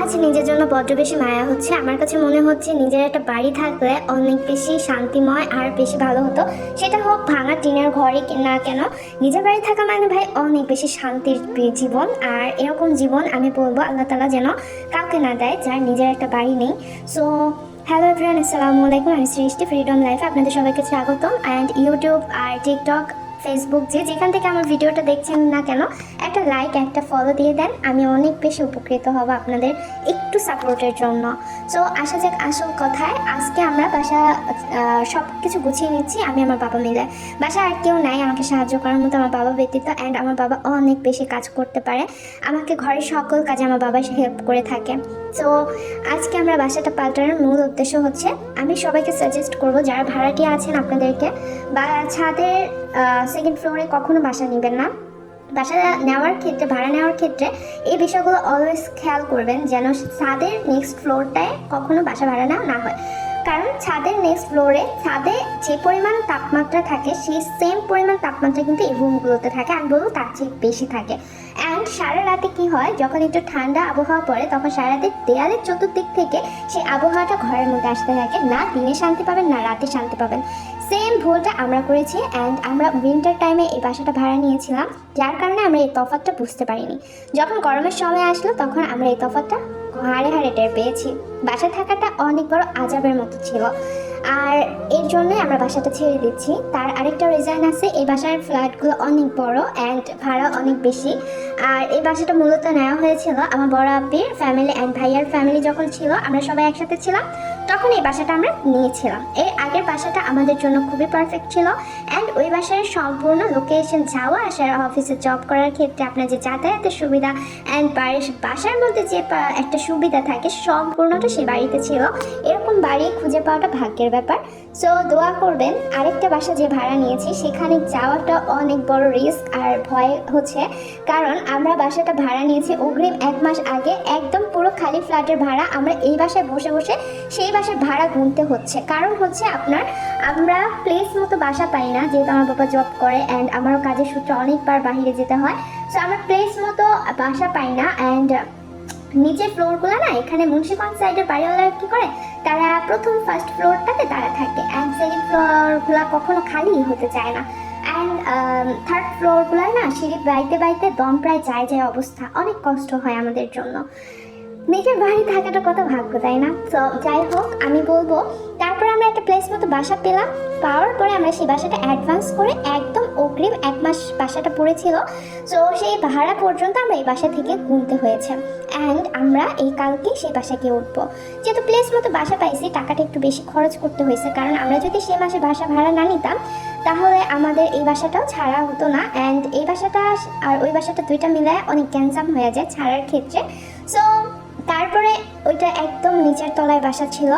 আজ নিজের জন্য বড্ড বেশি মায়া হচ্ছে। আমার কাছে মনে হচ্ছে নিজের একটা বাড়ি থাকলে অনেক বেশি শান্তিময় আর বেশি ভালো হতো। সেটা হোক ভাঙা টিনের ঘরে না কেন, নিজের বাড়ি থাকা মানে ভাই অনেক বেশি শান্তির জীবন। আর এরকম জীবন আমি বলব আল্লাহ তালা যেন কাউকে না দেয় যার নিজের একটা বাড়ি নেই। সো হ্যালো এভরিওয়ান আসসালামু আলাইকুম। আমি সৃষ্টি ফ্রিডম লাইফ আপনাদের সবাইকে স্বাগতম। অ্যান্ড ইউটিউব আর টিকটক ফেসবুক যে যেখান থেকে আমার ভিডিওটা দেখছেন না কেন, একটা লাইক একটা ফলো দিয়ে দেন। আমি অনেক বেশি উপকৃত হব আপনাদের একটু সাপোর্টের জন্য। সো আসা যাক আসল কথায়, আজকে আমরা বাসা সব কিছু গুছিয়ে নিচ্ছি, আমি আমার বাবা মিলে। বাসা আর কেউ নাই, আমাকে সাহায্য করার মতো আমার বাবা ব্যতীত অ্যান্ড আমার বাবা অনেক বেশি কাজ করতে পারে। আমাকে ঘরের সকল কাজে আমার বাবা হেল্প করে থাকে। সো আজকে আমরা বাসাটা পাল্টানোর মূল উদ্দেশ্য হচ্ছে, আমি সবাইকে সাজেস্ট করব, যারা ভাড়াটি আছেন আপনাদেরকে, বা ছাদের সেকেন্ড ফ্লোরে কখনো বাসা নেবেন না। বাসা নেওয়ার ক্ষেত্রে, ভাড়া নেওয়ার ক্ষেত্রে এই বিষয়গুলো অলওয়েজ খেয়াল করবেন, যেন ছাদের নেক্সট ফ্লোরটায় কখনো বাসা ভাড়া নেওয়া না হয়। কারণ ছাদের নেক্সট ফ্লোরে ছাদে যে পরিমাণ তাপমাত্রা থাকে, সেই সেম পরিমাণ তাপমাত্রা কিন্তু এই রুমগুলোতে থাকে। আমি বলব তার চেয়ে বেশি থাকে। অ্যান্ড সারা রাতে কি হয়, যখন একটু ঠান্ডা আবহাওয়া পড়ে, তখন সারা রাতে দেয়ালের চতুর্দিক থেকে সেই আবহাওয়াটা ঘরের মধ্যে আসতে থাকে। না দিনে শান্তি পাবেন, না রাতে শান্তি পাবেন। সেম ভুলটা আমরা করেছি অ্যান্ড আমরা উইন্টার টাইমে এই বাসাটা ভাড়া নিয়েছিলাম। যার কারণে আমরা এই তফাৎটা বুঝতে পারিনি। যখন গরমের সময় আসলো, তখন আমরা এই তফাৎটা হাড়ে হাড়ে টের পেয়েছি। বাসায় থাকাটা অনেক বড় আজাবের মতো ছিল। আর এর জন্যই আমরা বাসাটা ছেড়ে দিচ্ছি। তার আরেকটা রিজন আছে, এই বাসার ফ্ল্যাটগুলো অনেক বড় অ্যান্ড ভাড়া অনেক বেশি। আর এই বাসাটা মূলত নেওয়া হয়েছিল আমার বড় আপির ফ্যামিলি অ্যান্ড ভাইয়ার ফ্যামিলি যখন ছিল, আমরা সবাই একসাথে ছিলাম, তখন এই বাসাটা আমরা নিয়েছিলাম। এর আগের বাসাটা আমাদের জন্য খুবই পারফেক্ট ছিল। ওই বাসার সম্পূর্ণ লোকেশন যাওয়া আসার অফিসে জব করার ক্ষেত্রে আপনার যে যাতায়াতের সুবিধা অ্যান্ড বাড়ির বাসার মধ্যে যে একটা সুবিধা থাকে সম্পূর্ণটা সে বাড়িতে ছিল। এরকম বাড়ি খুঁজে পাওয়াটা ভাগ্যের ব্যাপার। সো দোয়া করবেন, আরেকটা বাসা যে ভাড়া নিয়েছি, সেখানে যাওয়াটা অনেক বড় রিস্ক আর ভয় হচ্ছে। কারণ আমরা বাসাটা ভাড়া নিয়েছি অগ্রিম এক মাস আগে, একদম পুরো খালি ফ্ল্যাটের ভাড়া, আমরা এই বাসায় বসে বসে সেই বাসার ভাড়া গুনতে হচ্ছে। কারণ হচ্ছে আপনার, আমরা প্লেস মতো বাসা পাই না যেহেতু আমার বাবা জব করে অ্যান্ড আমারও কাজের সূত্রে অনেকবার বাইরে যেতে হয়। সো আমরা প্লেস মতো বাসা পাই না অ্যান্ড নিচের ফ্লোরগুলো না, এখানে মুন্সিগঞ্জ সাইডের বাড়িওয়ালারা কি করে, তারা প্রথম ফার্স্ট ফ্লোরটাতে তারা থাকে অ্যান্ড সেকেন্ড ফ্লোরগুলো কখনো খালি হতে চায় না। অ্যান্ড থার্ড ফ্লোরগুলো না, সিঁড়ি বাইতে বাইতে দম প্রায় যায় যায় অবস্থা, অনেক কষ্ট হয় আমাদের জন্য। নিজের বাড়ি থাকাটা কত ভাগ্য, তাই না? তো যাই হোক, আমি বলব, তারপর আমরা একটা মতো বাসা পেলাম। পাওয়ার পরে আমরা সেই বাসাটা অ্যাডভান্স করে একদম অগ্রিম এক মাস বাসাটা পড়েছিল। তো সেই ভাড়া পর্যন্ত আমরা এই বাসা থেকে গুনতে হয়েছে। অ্যান্ড আমরা এই কালকে সেই বাসায় গিয়ে উঠবো। যেহেতু প্লেস মতো বাসা পাইছি, টাকাটা একটু বেশি খরচ করতে হয়েছে। কারণ আমরা যদি সে মাসে বাসা ভাড়া না নিতাম, তাহলে আমাদের এই বাসাটাও ছাড়া হতো না। অ্যান্ড এই বাসাটা আর ওই বাসাটা দুইটা মিলায় অনেক ক্যান্সাম হয়ে যায় ছাড়ার ক্ষেত্রে। সো তারপরে ওইটা একদম নিচের তলায় বাসা ছিল।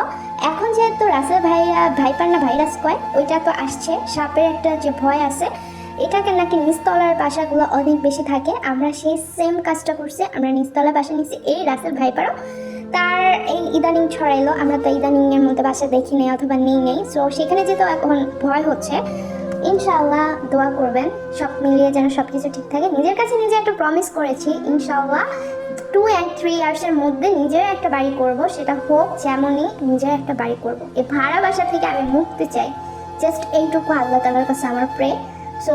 এখন যেহেতু রাসেল ভাইয়া ভাইপার না ভাইরাস কয়, ওইটা তো আসছে। সাপের একটা যে ভয় আছে, এটাকে নাকি নিচতলার বাসাগুলো অনেক বেশি থাকে। আমরা সেই সেম কাজটা করছি, আমরা নিচতলা বাসা নিচ্ছি এই রাসেল ভাইপারও তার এই ইদানিং ছড়াইলো, আমরা তো ইদানিং এর মধ্যে বাসা দেখি নেই অথবা নেই নেই। সো সেখানে যেহেতু এখন ভয় হচ্ছে ইনশাল্লাহ দোয়া করবেন, সব মিলিয়ে যেন সব কিছু ঠিক থাকে। নিজের কাছে নিজে একটা প্রমিস করেছি, ইনশাআল্লাহ টু অ্যান্ড থ্রি ইয়ার্সের মধ্যে নিজের একটা বাড়ি করব, সেটা হোক যেমনই নিজের একটা বাড়ি করব। এই ভাড়া বাসা থেকে আমি মুক্তি চাই। জাস্ট এইটুকু আল্লাহ তালার কাছে আমার প্রে সো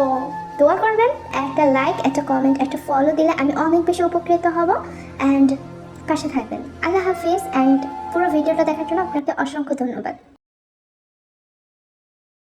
দোয়া করবেন, একটা লাইক একটা কমেন্ট একটা ফলো দিলে আমি অনেক বেশি উপকৃত হব। অ্যান্ড পাশে থাকবেন। আল্লাহ হাফিজ অ্যান্ড পুরো ভিডিওটা দেখার জন্য আপনাকে অসংখ্য ধন্যবাদ।